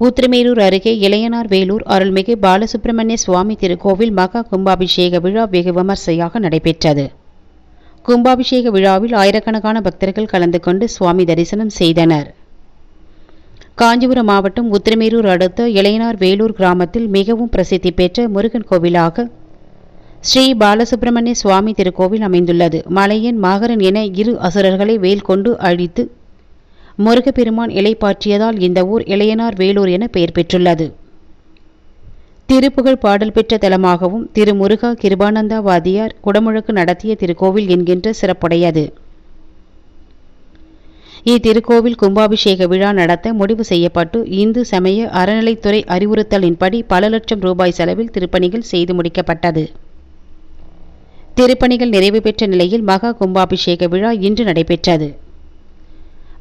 ஊத்திரமேரூர் அருகே இளையனார் வேலூர் அருள்மிகு பாலசுப்பிரமணிய சுவாமி திருக்கோவில் மகா கும்பாபிஷேக விழா வெகு விமர்சையாக நடைபெற்றது. கும்பாபிஷேக விழாவில் ஆயிரக்கணக்கான பக்தர்கள் கலந்து கொண்டு சுவாமி தரிசனம் செய்தனர். காஞ்சிபுரம் மாவட்டம் உத்திரமேரூர் அடுத்த இளையனார் வேலூர் கிராமத்தில் மிகவும் பிரசித்தி பெற்ற முருகன் கோவிலாக ஸ்ரீ பாலசுப்பிரமணிய சுவாமி திருக்கோவில் அமைந்துள்ளது. மலையன் மாகரன் என இரு அசுரர்களை வேல் கொண்டு அழித்து முருகப்பெருமான் இலைப்பாற்றியதால் இந்த ஊர் இளையனார் வேலூர் என பெயர் பெற்றுள்ளது. திருப்புகழ் பாடல் பெற்ற தலமாகவும் திரு முருகா கிருபானந்தா வாதியார் குடமுழக்கு நடத்திய திருக்கோவில் என்கின்ற சிறப்புடையது. இத்திருக்கோவில் கும்பாபிஷேக விழா நடத்த முடிவு செய்யப்பட்டு இந்து சமய அறநிலைத்துறை அறிவுறுத்தலின்படி பல லட்சம் ரூபாய் செலவில் திருப்பணிகள் செய்து முடிக்கப்பட்டது. திருப்பணிகள் நிறைவு பெற்ற நிலையில் மகா கும்பாபிஷேக விழா இன்று நடைபெற்றது.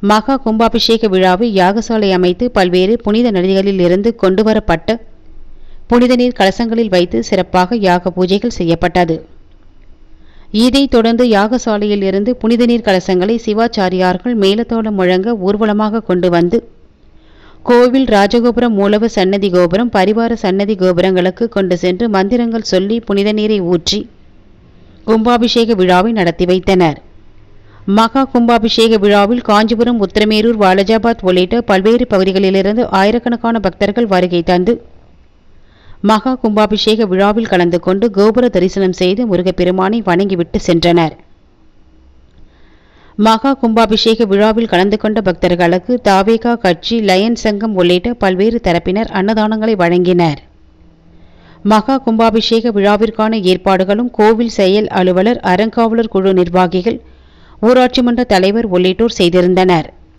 மகா கும்பாபிஷேக விழாவை யாகசாலை அமைத்து பல்வேறு புனித நதிகளில் இருந்து கொண்டுவரப்பட்ட புனித நீர் கலசங்களில் வைத்து சிறப்பாக யாக பூஜைகள் செய்யப்பட்டது. இதைத் தொடர்ந்து யாகசாலையில் இருந்து புனித நீர் கலசங்களை சிவாச்சாரியார்கள் மேலத்தோளம் முழங்க ஊர்வலமாக கொண்டு வந்து கோவில் ராஜகோபுரம் மூலவ சன்னதி கோபுரம் பரிவார சன்னதி கோபுரங்களுக்கு கொண்டு சென்று மந்திரங்கள் சொல்லி புனித நீரை ஊற்றி கும்பாபிஷேக விழாவை நடத்தி வைத்தனர். மகா கும்பாபிஷேக விழாவில் காஞ்சிபுரம் உத்திரமேரூர் வாலஜாபாத் உள்ளிட்ட பல்வேறு பகுதிகளிலிருந்து ஆயிரக்கணக்கான பக்தர்கள் வருகை தந்து மகா கும்பாபிஷேக விழாவில் கலந்து கொண்டு கோபுர தரிசனம் செய்து முருகப்பெருமானை வணங்கிவிட்டு சென்றனர். மகா கும்பாபிஷேக விழாவில் கலந்து கொண்ட பக்தர்களுக்கு தாவேகா கட்சி லயன் சங்கம் உள்ளிட்ட பல்வேறு தரப்பினர் அன்னதானங்களை வழங்கினர். மகா கும்பாபிஷேக விழாவிற்கான ஏற்பாடுகளும் கோவில் செயல் அலுவலர் அறங்காவலர் குழு நிர்வாகிகள் ஊராட்சி மன்ற தலைவர் உள்ளிட்டோர் செய்திருந்தனர்.